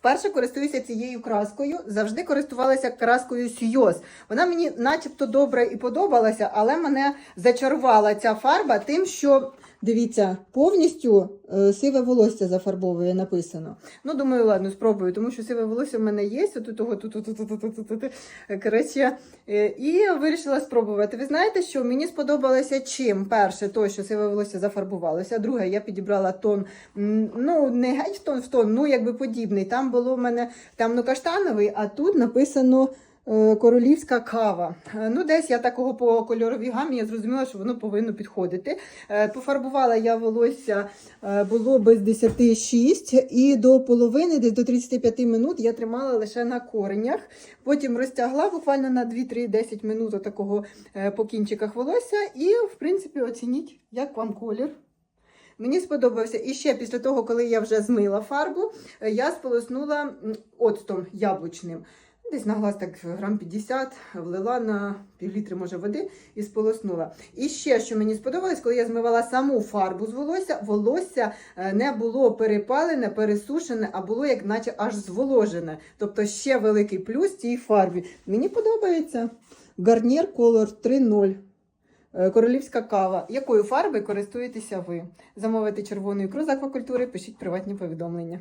Вперше користуюся цією краскою. Завжди користувалася краскою Сйоз. Вона мені начебто добре і подобалася, але мене зачарувала ця фарба тим, що. Дивіться, повністю е, сиве волосся зафарбовує написано. Ну, думаю, ладно, спробую, тому що сиве волосся в мене є. Коротше, і вирішила спробувати. Ви знаєте, що мені сподобалося чим? Перше, то, що сиве волосся зафарбувалося. Друге, я підібрала тон, ну, не геть тон в тон, ну якби подібний. Там було в мене темно-каштановий, а тут написано. Е, Королівська кава. Е, Ну, десь я такого по кольоровій гамі я зрозуміла, що воно повинно підходити. Е, Пофарбувала я волосся було без 10,6 і до половини, десь до 35 минут я тримала лише на коренях. Потім розтягла буквально на 2-3-10 минут такого по кінчиках волосся. І, в принципі, оцініть, як вам колір. Мені сподобався. І ще після того, коли я вже змила фарбу, я сполоснула оцтом яблучним. Десь на глаз так грам 50, влила на півлітри, може, води і сполоснула. І ще, що мені сподобалось, коли я змивала саму фарбу з волосся, волосся е, не було перепалене, пересушене, а було як наче аж зволожене. Тобто ще великий плюс цій фарбі. Мені подобається. Гарнір Color 3.0. Е, Королівська кава. Якою фарбою користуєтеся ви? Замовити червону ікру з аквакультури, пишіть приватні повідомлення.